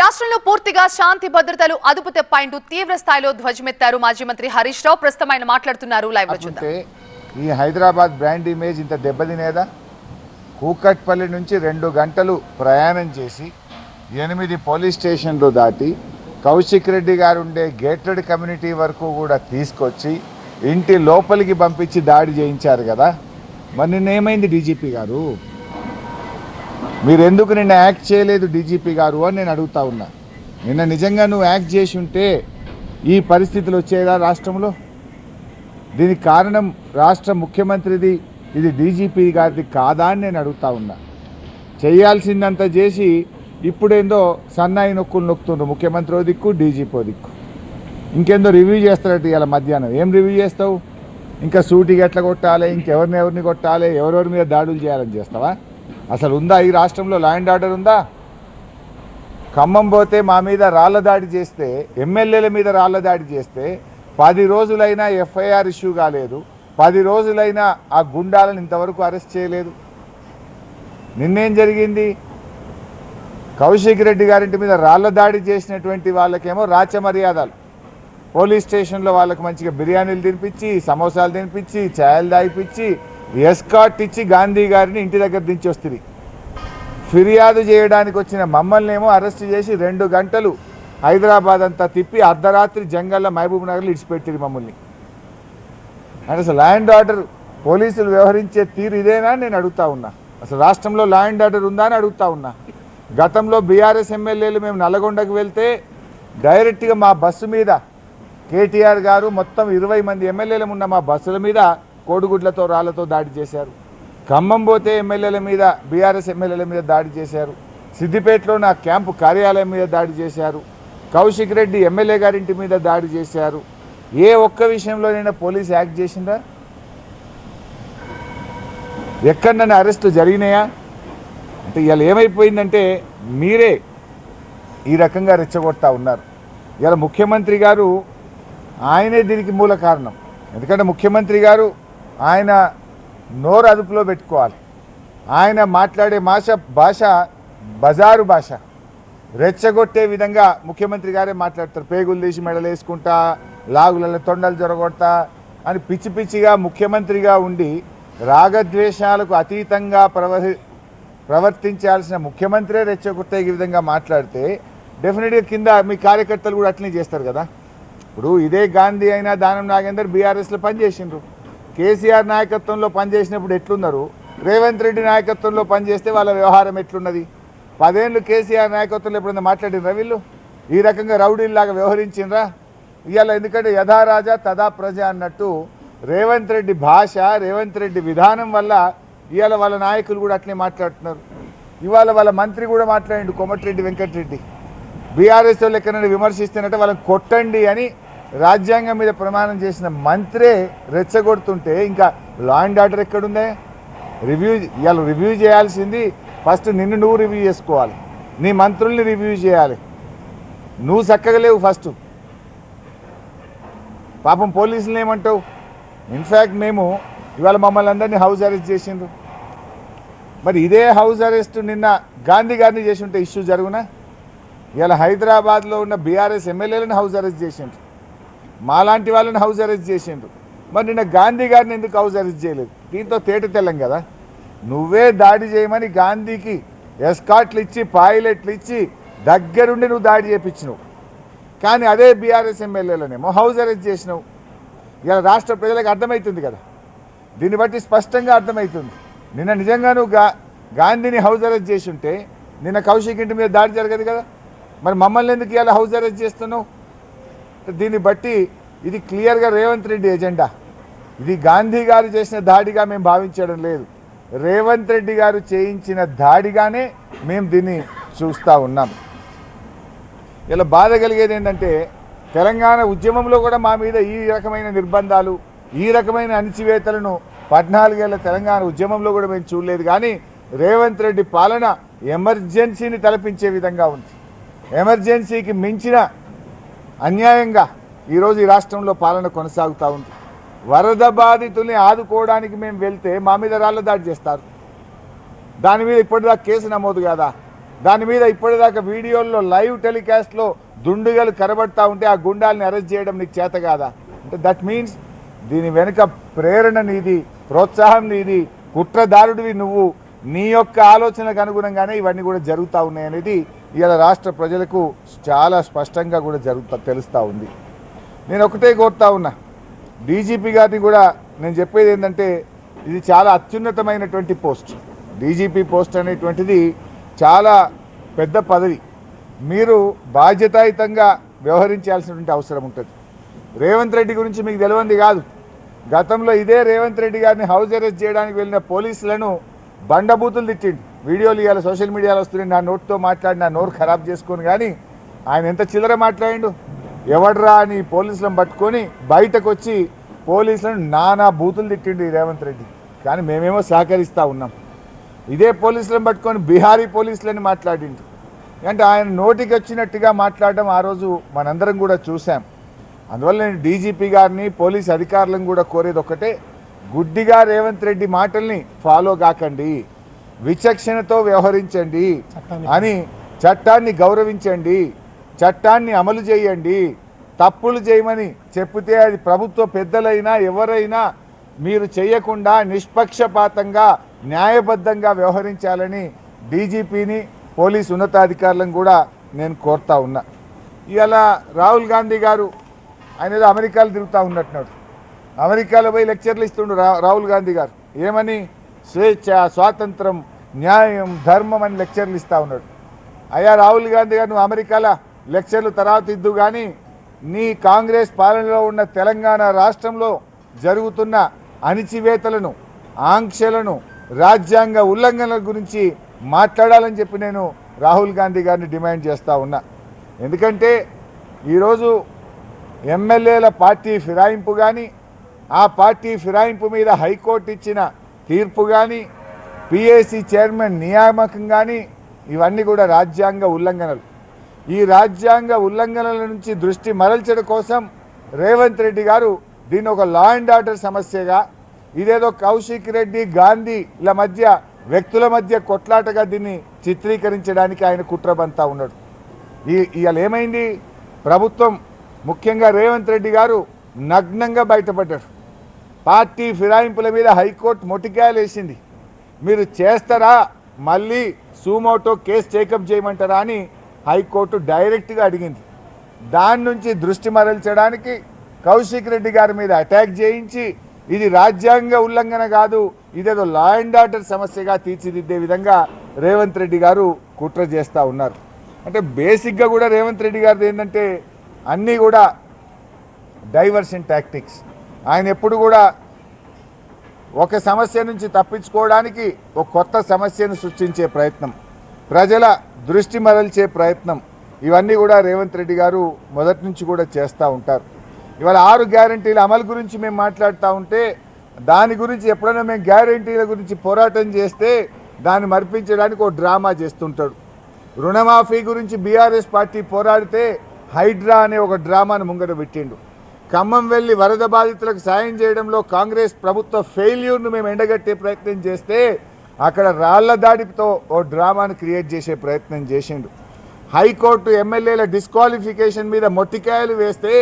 రాష్ట్రంలో పూర్తిగా శాంతి భద్రతలు అదుపు తెప్పాయింటూ తీవ్ర స్థాయిలో ధ్వజమెత్తారు మాజీ మంత్రి హరీష్ రావు. ప్రస్తుతం ఆయన మాట్లాడుతున్నారు లైవ్ చూద్దాం. ఈ హైదరాబాద్ బ్రాండ్ ఇమేజ్ ఇంత దెబ్బతినేదా? కూకట్పల్లి నుంచి రెండు గంటలు ప్రయాణం చేసి ఎనిమిది పోలీస్ స్టేషన్లు దాటి కౌశిక్ రెడ్డి గారు ఉండే గేటెడ్ కమ్యూనిటీ వరకు కూడా తీసుకొచ్చి ఇంటి లోపలికి పంపించి దాడి చేయించారు కదా. మరి నిన్నేమైంది డీజీపీ గారు? మీరు ఎందుకు నిన్న యాక్ట్ చేయలేదు డీజీపీ గారు అని నేను అడుగుతా ఉన్నా. నిన్న నిజంగా నువ్వు యాక్ట్ చేసి ఉంటే ఈ పరిస్థితులు వచ్చేదా రాష్ట్రంలో? దీనికి కారణం రాష్ట్ర ముఖ్యమంత్రిది ఇది డీజీపీ గారిది కాదా అని నేను అడుగుతా ఉన్నా. చేయాల్సిందంతా చేసి ఇప్పుడేందో సన్నాయి నొక్కులు నొక్కుతుండ్రు ముఖ్యమంత్రి ఓ దిక్కు డీజీపీ ఓ దిక్కు. ఇంకేందో రివ్యూ చేస్తారట ఇవాళ మధ్యాహ్నం. ఏం రివ్యూ చేస్తావు? ఇంకా సూటికి ఎట్లా కొట్టాలి? ఇంకెవరిని ఎవరిని కొట్టాలి? ఎవరెవరి మీద దాడులు చేయాలని చేస్తావా? అసలు ఉందా ఈ రాష్ట్రంలో లా అండ్ ఆర్డర్ ఉందా? ఖమ్మం పోతే మా మీద రాళ్ళ దాడి చేస్తే ఎమ్మెల్యేల మీద రాళ్ళ దాడి చేస్తే పది రోజులైనా ఎఫ్ఐఆర్ ఇష్యూ కాలేదు. పది రోజులైనా ఆ గుండాలను ఇంతవరకు అరెస్ట్ చేయలేదు. నిన్నేం జరిగింది? కౌశిక్ రెడ్డి గారింటి మీద రాళ్ళ దాడి చేసినటువంటి వాళ్ళకేమో రాచ మర్యాదలు. పోలీస్ స్టేషన్లో వాళ్ళకి మంచిగా బిర్యానీలు తినిపించి సమోసాలు తినిపించి ఛాయలు దాయిపించి ఎస్కాట్ ఇచ్చి గాంధీ గారిని ఇంటి దగ్గర దించి వస్తుంది. ఫిర్యాదు చేయడానికి వచ్చిన మమ్మల్ని ఏమో అరెస్ట్ చేసి రెండు గంటలు హైదరాబాద్ అంతా తిప్పి అర్ధరాత్రి జంగల్లో మహబూబ్ నగర్లో ఇడిచిపెట్టింది మమ్మల్ని. అంటే అసలు ల్యాండ్ ఆర్డర్ పోలీసులు వ్యవహరించే తీరు ఇదేనా నేను అడుగుతా ఉన్నా. అసలు రాష్ట్రంలో ల్యాండ్ ఆర్డర్ ఉందా అని అడుగుతా ఉన్నా. గతంలో బీఆర్ఎస్ ఎమ్మెల్యేలు మేము నల్లగొండకు వెళ్తే డైరెక్ట్గా మా బస్సు మీద కేటీఆర్ గారు మొత్తం ఇరవై మంది ఎమ్మెల్యేలు ఉన్న మా బస్సుల మీద కోడిగుడ్లతో రాళ్ళతో దాడి చేశారు. ఖమ్మం పోతే ఎమ్మెల్యేల మీద బీఆర్ఎస్ ఎమ్మెల్యేల మీద దాడి చేశారు. సిద్దిపేటలో నా క్యాంపు కార్యాలయం మీద దాడి చేశారు. కౌశిక్ రెడ్డి ఎమ్మెల్యే గారింటి మీద దాడి చేశారు. ఏ ఒక్క విషయంలోనైనా పోలీస్ యాక్ట్ చేసిందా? ఎక్కడన్నా అరెస్టులు జరిగినాయా? అంటే ఇవాళ ఏమైపోయిందంటే మీరే ఈ రకంగా రెచ్చగొడతా ఉన్నారు. ఇవాళ ముఖ్యమంత్రి గారు ఆయనే దీనికి మూల కారణం. ఎందుకంటే ముఖ్యమంత్రి గారు ఆయన నోరు అదుపులో పెట్టుకోవాలి. ఆయన మాట్లాడే భాష భాష బజారు భాష. రెచ్చగొట్టే విధంగా ముఖ్యమంత్రి గారే మాట్లాడతారు. పేగులు తీసి మెడలు వేసుకుంటా లాగులలో తొండలు జొరగొడతా అని పిచ్చి పిచ్చిగా ముఖ్యమంత్రిగా ఉండి రాగద్వేషాలకు అతీతంగా ప్రవహి ప్రవర్తించాల్సిన ముఖ్యమంత్రే రెచ్చగొట్టే ఈ విధంగా మాట్లాడితే డెఫినెట్గా కింద మీ కార్యకర్తలు కూడా అట్లనే చేస్తారు కదా. ఇప్పుడు ఇదే గాంధీ అయినా దానం నాగేందర్ బీఆర్ఎస్లో పనిచేసిండ్రు. కేసీఆర్ నాయకత్వంలో పనిచేసినప్పుడు ఎట్లున్నారు? రేవంత్ రెడ్డి నాయకత్వంలో పనిచేస్తే వాళ్ళ వ్యవహారం ఎట్లున్నది? పదేళ్ళు కేసీఆర్ నాయకత్వంలో ఎప్పుడైనా మాట్లాడినరా వీళ్ళు? ఈ రకంగా రౌడీల్లాగా వ్యవహరించిండ్రా? ఇవాళ ఎందుకంటే యథారాజా తదా ప్రజ అన్నట్టు రేవంత్ రెడ్డి భాష రేవంత్ రెడ్డి విధానం వల్ల ఇవాళ వాళ్ళ నాయకులు కూడా అట్లే మాట్లాడుతున్నారు. ఇవాళ వాళ్ళ మంత్రి కూడా మాట్లాడిండు కొమటిరెడ్డి వెంకటరెడ్డి. బీఆర్ఎస్ వాళ్ళు ఎక్కడైనా విమర్శిస్తున్నట్టే వాళ్ళని కొట్టండి అని రాజ్యాంగం మీద ప్రమాణం చేసిన మంత్రే రెచ్చగొడుతుంటే ఇంకా లా అండ్ ఆర్డర్ ఎక్కడుందే? రివ్యూ ఇవాళ రివ్యూ చేయాల్సింది ఫస్ట్ నిన్ను నువ్వు రివ్యూ చేసుకోవాలి. నీ మంత్రుల్ని రివ్యూ చేయాలి. నువ్వు చక్కగా లేవు ఫస్ట్ పాపం పోలీసులు ఏమంటావు? ఇన్ఫ్యాక్ట్ మేము ఇవాళ మమ్మల్ని అందరినీ హౌస్ అరెస్ట్ చేసిండ్రు. మరి ఇదే హౌస్ అరెస్ట్ నిన్న గాంధీ గారిని చేసి ఉంటే ఇష్యూ జరుగునా? ఇవాళ హైదరాబాద్లో ఉన్న బీఆర్ఎస్ ఎమ్మెల్యేలను హౌస్ అరెస్ట్ చేసిండ్రు. మాలాంటి వాళ్ళని హౌస్ అరెస్ట్ చేసిండ్రు. మరి నిన్న గాంధీ గారిని ఎందుకు హౌస్ అరెస్ట్ చేయలేదు? దీంతో తేట తెల్లం కదా? నువ్వే దాడి చేయమని గాంధీకి ఎస్కాట్లు ఇచ్చి పాయిలెట్లు ఇచ్చి దగ్గరుండి నువ్వు దాడి చేయించినావు కానీ అదే బీఆర్ఎస్ ఎమ్మెల్యేలనేమో హౌస్ అరెస్ట్ చేసినావు. ఇలా రాష్ట్ర ప్రజలకు అర్థమవుతుంది కదా? దీన్ని బట్టి స్పష్టంగా అర్థమవుతుంది నిన్న నిజంగా నువ్వు గా గాంధీని హౌస్ అరెస్ట్ చేసి ఉంటే నిన్న కౌశిక్ ఇంటి మీద దాడి జరగదు కదా? మరి మమ్మల్ని ఎందుకు ఇలా హౌస్ అరెస్ట్ చేస్తున్నావు? దీన్ని బట్టి ఇది క్లియర్గా రేవంత్ రెడ్డి ఎజెండా. ఇది గాంధీ గారు చేసిన దాడిగా మేము భావించడం లేదు. రేవంత్ రెడ్డి గారు చేయించిన దాడిగానే మేము దీన్ని చూస్తూ ఉన్నాం. ఇలా బాధ కలిగేది ఏంటంటే తెలంగాణ ఉద్యమంలో కూడా మా మీద ఈ రకమైన నిర్బంధాలు ఈ రకమైన అణిచివేతలను పద్నాలుగేళ్ళ తెలంగాణ ఉద్యమంలో కూడా మేము చూడలేదు. కానీ రేవంత్ రెడ్డి పాలన ఎమర్జెన్సీని తలపించే విధంగా ఉంది. ఎమర్జెన్సీకి మించిన అన్యాయంగా ఈరోజు ఈ రాష్ట్రంలో పాలన కొనసాగుతూ ఉంది. వరద బాధితుల్ని ఆదుకోవడానికి మేము వెళ్తే మా మీద రాళ్ళ దాడి చేస్తారు. దాని మీద ఇప్పటిదాకా కేసు నమోదు కాదా? దాని మీద ఇప్పటిదాకా వీడియోల్లో లైవ్ టెలికాస్ట్లో దుండుగలు కనబడతా ఉంటే ఆ గుండాల్ని అరెస్ట్ చేయడం నీకు చేత కాదా? అంటే దట్ మీన్స్ దీని వెనుక ప్రేరణ నీది ప్రోత్సాహం నీది కుట్రదారుడివి నువ్వు. నీ యొక్క ఆలోచనలకు అనుగుణంగానే ఇవన్నీ కూడా జరుగుతూ ఉన్నాయనేది ఇలా రాష్ట్ర ప్రజలకు చాలా స్పష్టంగా కూడా జరుగుతా తెలుస్తూ ఉంది. నేను ఒకటే కోరుతా ఉన్నా. డీజీపీ గారిని కూడా నేను చెప్పేది ఏంటంటే ఇది చాలా అత్యున్నతమైనటువంటి పోస్ట్. డీజీపీ పోస్ట్ అనేటువంటిది చాలా పెద్ద పదవి. మీరు బాధ్యతాయుతంగా వ్యవహరించాల్సినటువంటి అవసరం ఉంటుంది. రేవంత్ రెడ్డి గురించి మీకు తెలియంది కాదు. గతంలో ఇదే రేవంత్ రెడ్డి గారిని హౌస్ అరెస్ట్ చేయడానికి వెళ్ళిన పోలీసులను బండబూతులు తిట్టిండు. వీడియోలు ఇవాళ సోషల్ మీడియాలో వస్తున్నాయి. నా నోట్తో మాట్లాడి నా నోరు ఖరాబ్ చేసుకొని కానీ ఆయన ఎంత చిల్లర మాట్లాడిండు? ఎవడ్రా అని పోలీసులను పట్టుకొని బయటకు వచ్చి పోలీసులను నానా బూతులు తిట్టిండు రేవంత్ రెడ్డి. కానీ మేమేమో సహకరిస్తూ ఉన్నాం. ఇదే పోలీసులను పట్టుకొని బీహారీ పోలీసులని మాట్లాడిండు. అంటే ఆయన నోటికి వచ్చినట్టుగా మాట్లాడడం ఆ రోజు మనందరం కూడా చూసాం అందువల్ల నేను డీజీపీ గారిని పోలీస్ అధికారులను కూడా కోరేది ఒకటే గుడ్డిగా రేవంత్ రెడ్డి మాటల్ని ఫాలో కాకండి విచక్షణతో వ్యవహరించండి అని చట్టాన్ని గౌరవించండి. చట్టాన్ని అమలు చేయండి. తప్పులు చేయమని చెప్తే అది ప్రభుత్వ పెద్దలైనా ఎవరైనా మీరు చేయకుండా నిష్పక్షపాతంగా న్యాయబద్ధంగా వ్యవహరించాలని డీజీపీని పోలీస్ ఉన్నతాధికారులను కూడా నేను కోరుతా ఉన్నా. ఇలా రాహుల్ గాంధీ గారు ఆయన అమెరికాలో తిరుగుతూ ఉన్నట్టున్నాడు. అమెరికాలో పోయి లెక్చర్లు ఇస్తుండు రా రాహుల్ గాంధీ గారు. ఏమని? స్వేచ్ఛ స్వాతంత్రం న్యాయం ధర్మం అని లెక్చర్లు ఇస్తూ ఉన్నాడు. అయ్యా రాహుల్ గాంధీ గారు నువ్వు అమెరికాలో లెక్చర్లు తర్వాత ఇద్దు కానీ నీ కాంగ్రెస్ పాలనలో ఉన్న తెలంగాణ రాష్ట్రంలో జరుగుతున్న అణిచివేతలను ఆంక్షలను రాజ్యాంగ ఉల్లంఘనల గురించి మాట్లాడాలని చెప్పి నేను రాహుల్ గాంధీ గారిని డిమాండ్ చేస్తూ ఉన్నా. ఎందుకంటే ఈరోజు ఎమ్మెల్యేల పార్టీ ఫిరాయింపు కానీ ఆ పార్టీ ఫిరాయింపు మీద హైకోర్టు ఇచ్చిన తీర్పు కానీ పిఏసీ చైర్మన్ నియామకం కానీ ఇవన్నీ కూడా రాజ్యాంగ ఉల్లంఘనలు. ఈ రాజ్యాంగ ఉల్లంఘనల నుంచి దృష్టి మరల్చడం కోసం రేవంత్ రెడ్డి గారు దీన్ని ఒక లా అండ్ ఆర్డర్ సమస్యగా ఇదేదో కౌశిక్ రెడ్డి గాంధీల మధ్య వ్యక్తుల మధ్య కొట్లాటగా దీన్ని చిత్రీకరించడానికి ఆయన కుట్రబంతా ఉన్నాడు. ఈ ఇవాళ ఏమైంది? ప్రభుత్వం ముఖ్యంగా రేవంత్ రెడ్డి గారు నగ్నంగా బయటపడ్డారు పార్టీ ఫిరాయింపుల మీద హైకోర్టు మొటికాయలేసింది. మీరు చేస్తారా? మళ్ళీ సూమోటో కేసు చేకప్ చేయమంటారా అని హైకోర్టు డైరెక్ట్గా అడిగింది. దాని నుంచి దృష్టి మరల్చడానికి కౌశిక్ రెడ్డి గారి మీద అటాక్ చేయించి ఇది రాజ్యాంగ ఉల్లంఘన కాదు ఇదేదో లా అండ్ ఆర్డర్ సమస్యగా తీర్చిదిద్దే విధంగా రేవంత్ రెడ్డి గారు కుట్ర చేస్తూ ఉన్నారు. అంటే బేసిక్గా కూడా రేవంత్ రెడ్డి గారిది ఏంటంటే అన్నీ కూడా డైవర్షన్ టాక్టిక్స్ ఆయన ఎప్పుడు కూడా ఒక సమస్య నుంచి తప్పించుకోవడానికి ఒక కొత్త సమస్యను సృష్టించే ప్రయత్నం. ప్రజల దృష్టి మరల్చే ప్రయత్నం ఇవన్నీ కూడా రేవంత్ రెడ్డి గారు మొదటి నుంచి కూడా చేస్తూ ఉంటారు. ఇవాళ ఆరు గ్యారంటీల అమలు గురించి మేము మాట్లాడుతూ ఉంటే దాని గురించి ఎప్పుడైనా మేము గ్యారంటీల గురించి పోరాటం చేస్తే దాన్ని మర్పించడానికి ఒక డ్రామా చేస్తుంటాడు. రుణమాఫీ గురించి బీఆర్ఎస్ పార్టీ పోరాడితే హైడ్రా అనే ఒక డ్రామాను ముంగట పెట్టిండు. ఖమ్మం వెళ్ళి వరద బాధితులకు సాయం చేయడంలో కాంగ్రెస్ ప్రభుత్వ ఫెయిల్యూర్ను మేము ఎండగట్టే ప్రయత్నం చేస్తే అక్కడ రాళ్ళ దాడితో ఓ డ్రామాను క్రియేట్ చేసే ప్రయత్నం చేసిండు. హైకోర్టు ఎమ్మెల్యేల డిస్క్వాలిఫికేషన్ మీద మొట్టికాయలు వేస్తే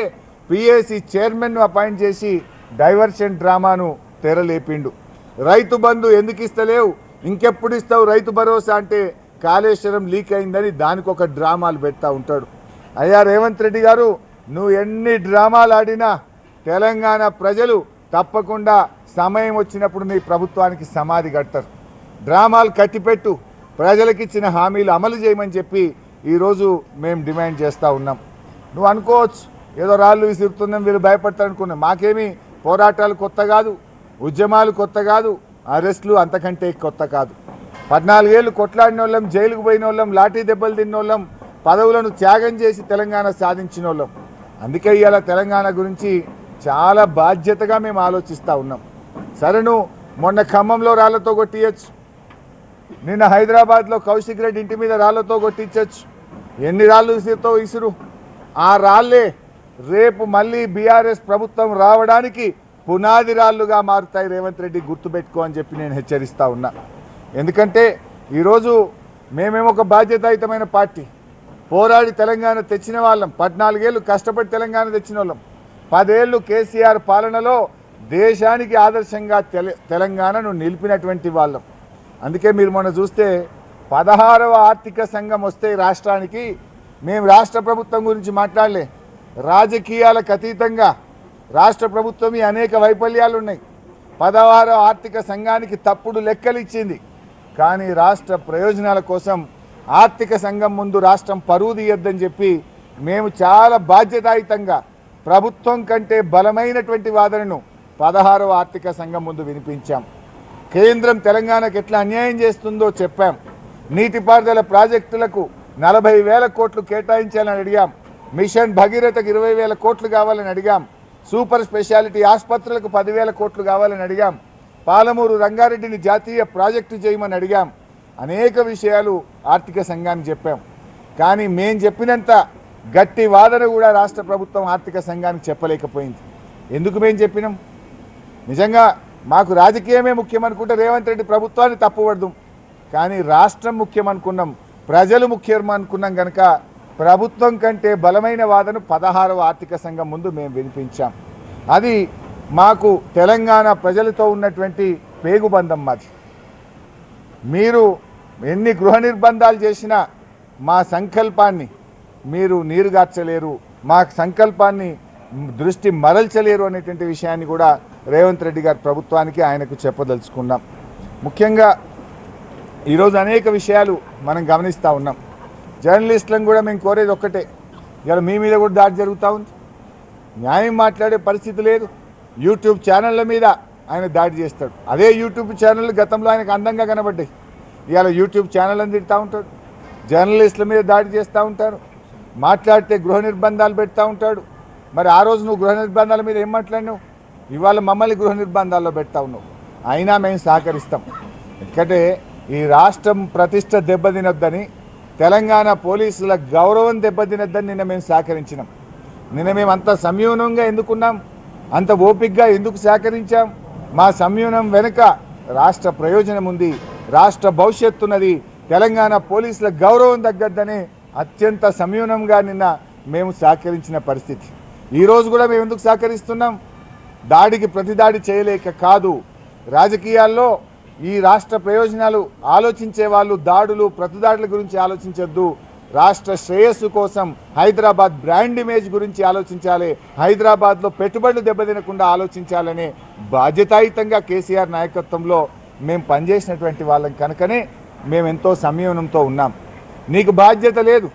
పిఏసి చైర్మన్ను అపాయింట్ చేసి డైవర్షన్ డ్రామాను తెరలేపిండు. రైతు బంధు ఎందుకు ఇస్తలేవు? ఇంకెప్పుడు ఇస్తావు రైతు భరోసా అంటే కాళేశ్వరం లీక్ అయిందని దానికి ఒక డ్రామాలు పెడతా ఉంటాడు. అయ్యా రేవంత్ రెడ్డి గారు నువ్వు ఎన్ని డ్రామాలు ఆడినా తెలంగాణ ప్రజలు తప్పకుండా సమయం వచ్చినప్పుడు నీ ప్రభుత్వానికి సమాధి కడతారు. డ్రామాలు కట్టిపెట్టు. ప్రజలకు ఇచ్చిన హామీలు అమలు చేయమని చెప్పి ఈరోజు మేము డిమాండ్ చేస్తూ ఉన్నాం. నువ్వు అనుకోవచ్చు ఏదో రాళ్ళు విసురుతున్నాం వీళ్ళు భయపడతారు అనుకున్నాం మాకేమీ పోరాటాలు కొత్త కాదు ఉద్యమాలు కొత్త కాదు అరెస్టులు అంతకంటే కొత్త కాదు. పద్నాలుగేళ్ళు కొట్లాడిన వాళ్ళం జైలుకు పోయిన వాళ్ళం లాఠీ దెబ్బలు తిన్న వాళ్ళం పదవులను త్యాగం చేసి తెలంగాణ సాధించిన వాళ్ళం అందుకే ఇవాళ తెలంగాణ గురించి చాలా బాధ్యతగా మేము ఆలోచిస్తూ ఉన్నాం. సరే నువ్వు మొన్న ఖమ్మంలో రాళ్ళతో కొట్టియచ్చు. నిన్న హైదరాబాద్లో కౌశిక్ రెడ్డి ఇంటి మీద రాళ్ళతో కొట్టించచ్చు. ఎన్ని రాళ్ళు విసిరుతో విసురు? ఆ రాళ్ళే రేపు మళ్ళీ బీఆర్ఎస్ ప్రభుత్వం రావడానికి పునాది రాళ్ళుగా మారుతాయి రేవంత్ రెడ్డి గుర్తుపెట్టుకో అని చెప్పి నేను హెచ్చరిస్తా ఉన్నా. ఎందుకంటే ఈరోజు మేమేమో ఒక బాధ్యతాయుతమైన పార్టీ. పోరాడి తెలంగాణ తెచ్చిన వాళ్ళం. పద్నాలుగేళ్ళు కష్టపడి తెలంగాణ తెచ్చిన వాళ్ళం. పదేళ్ళు కేసీఆర్ పాలనలో దేశానికి ఆదర్శంగా తెల తెలంగాణను నిలిపినటువంటి వాళ్ళం. అందుకే మీరు మొన్న చూస్తే పదహారవ ఆర్థిక సంఘం వస్తే రాష్ట్రానికి మేము రాష్ట్ర ప్రభుత్వం గురించి మాట్లాడలే. రాజకీయాలకు అతీతంగా రాష్ట్ర ప్రభుత్వం ఈ అనేక వైఫల్యాలు ఉన్నాయి పదహారవ ఆర్థిక సంఘానికి తప్పుడు లెక్కలు ఇచ్చింది. కానీ రాష్ట్ర ప్రయోజనాల కోసం ఆర్థిక సంఘం ముందు రాష్ట్రం పరువు తీయొద్దని చెప్పి మేము చాలా బాధ్యతాయుతంగా ప్రభుత్వం కంటే బలమైనటువంటి వాదనను పదహారవ ఆర్థిక సంఘం ముందు వినిపించాం. కేంద్రం తెలంగాణకు ఎట్లా అన్యాయం చేస్తుందో చెప్పాం. నీటిపారుదల ప్రాజెక్టులకు నలభై వేల కోట్లు కేటాయించాలని అడిగాం. మిషన్ భగీరథకు ఇరవై వేల కోట్లు కావాలని అడిగాం. సూపర్ స్పెషాలిటీ ఆసుపత్రులకు పదివేల కోట్లు కావాలని అడిగాం. పాలమూరు రంగారెడ్డిని జాతీయ ప్రాజెక్టు చేయమని అడిగాం. అనేక విషయాలు ఆర్థిక సంఘానికి చెప్పాం. కానీ మేం చెప్పినంత గట్టి వాదన కూడా రాష్ట్ర ప్రభుత్వం ఆర్థిక సంఘానికి చెప్పలేకపోయింది. ఎందుకు మేము చెప్పినాం? నిజంగా మాకు రాజకీయమే ముఖ్యం అనుకుంటే రేవంత్ రెడ్డి ప్రభుత్వాన్ని తప్పుపడదు. కానీ రాష్ట్రం ముఖ్యం అనుకున్నాం ప్రజలు ముఖ్యం అనుకున్నాం కనుక ప్రభుత్వం కంటే బలమైన వాదన పదహారవ ఆర్థిక సంఘం ముందు మేము వినిపించాం. అది మాకు తెలంగాణ ప్రజలతో ఉన్నటువంటి పేగుబంధం మాది. మీరు ఎన్ని గృహ నిర్బంధాలు చేసినా మా సంకల్పాన్ని మీరు నీరుగార్చలేరు మా సంకల్పాన్ని దృష్టి మరల్చలేరు అనేటువంటి విషయాన్ని కూడా రేవంత్ రెడ్డి గారి ప్రభుత్వానికి ఆయనకు చెప్పదలుచుకున్నాం. ముఖ్యంగా ఈరోజు అనేక విషయాలు మనం గమనిస్తూ ఉన్నాం. జర్నలిస్టులను కూడా మేము కోరేది ఒక్కటే ఇవాళ మీ మీద కూడా దాడి జరుగుతూ ఉంది. న్యాయం మాట్లాడే పరిస్థితి లేదు. యూట్యూబ్ ఛానళ్ళ మీద ఆయన దాడి చేస్తాడు. అదే యూట్యూబ్ ఛానల్ గతంలో ఆయనకు అందంగా కనబడ్డాయి. ఇవాళ యూట్యూబ్ ఛానల్ అని తిడతా ఉంటాడు. జర్నలిస్టుల మీద దాడి చేస్తూ ఉంటారు మాట్లాడితే గృహ నిర్బంధాలు పెడతా ఉంటాడు. మరి ఆ రోజు నువ్వు గృహ నిర్బంధాల మీద ఏం మాట్లాడినావు? ఇవాళ మమ్మల్ని గృహ నిర్బంధాల్లో పెట్టావు నువ్వు. అయినా మేము సహకరిస్తాం. ఎందుకంటే ఈ రాష్ట్రం ప్రతిష్ట దెబ్బతినొద్దని తెలంగాణ పోలీసుల గౌరవం దెబ్బతినొద్దని నిన్న మేము సహకరించినాం. నిన్న మేము అంత సంయూనంగా ఎందుకున్నాం? అంత ఓపిక్గా ఎందుకు సహకరించాం? మా సంయూనం వెనుక రాష్ట్ర ప్రయోజనం ఉంది రాష్ట్ర భవిష్యత్తున్నది తెలంగాణ పోలీసుల గౌరవం తగ్గద్దని అత్యంత సంయూనంగా నిన్న మేము సహకరించిన పరిస్థితి. ఈరోజు కూడా మేము ఎందుకు సహకరిస్తున్నాం? దాడికి ప్రతిదాడి చేయలేక కాదు. రాజకీయాల్లో ఈ రాష్ట్ర ప్రయోజనాలు ఆలోచించే వాళ్ళు దాడులు ప్రతిదాడుల గురించి ఆలోచించొద్దు. రాష్ట్ర శ్రేయస్సు కోసం హైదరాబాద్ బ్రాండ్ ఇమేజ్ గురించి ఆలోచించాలి. హైదరాబాద్లో పెట్టుబడులు దెబ్బతినకుండా ఆలోచించాలనే బాధ్యతాయుతంగా కేసీఆర్ నాయకత్వంలో మేము పనిచేసినటువంటి వాళ్ళం కనుకనే మేము ఎంతో సంయమనంతో ఉన్నాం. నీకు బాధ్యత లేదు.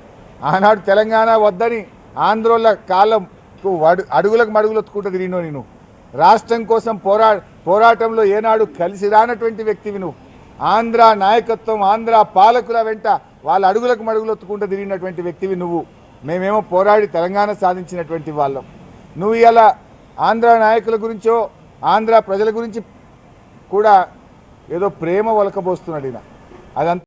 ఆనాడు తెలంగాణ వద్దని ఆంధ్రోళ్ళ కాలంకు అడుగులకు అడుగులకు మడుగులొత్తుకుంటూ తిరిగినో నేను రాష్ట్రం కోసం పోరా పోరాటంలో ఏనాడు కలిసి రానటువంటి వ్యక్తివి నువ్వు. ఆంధ్ర నాయకత్వం ఆంధ్ర పాలకుల వెంట వాళ్ళ అడుగులకు మడుగులొత్తుకుంటూ తిరిగినటువంటి వ్యక్తివి నువ్వు. మేమేమో పోరాడి తెలంగాణ సాధించినటువంటి వాళ్ళం. నువ్వు ఇలా ఆంధ్ర నాయకుల గురించో ఆంధ్ర ప్రజల గురించి కూడా ఏదో ప్రేమ ఒలకబోస్తున్నాడు ఈయన. అదంతా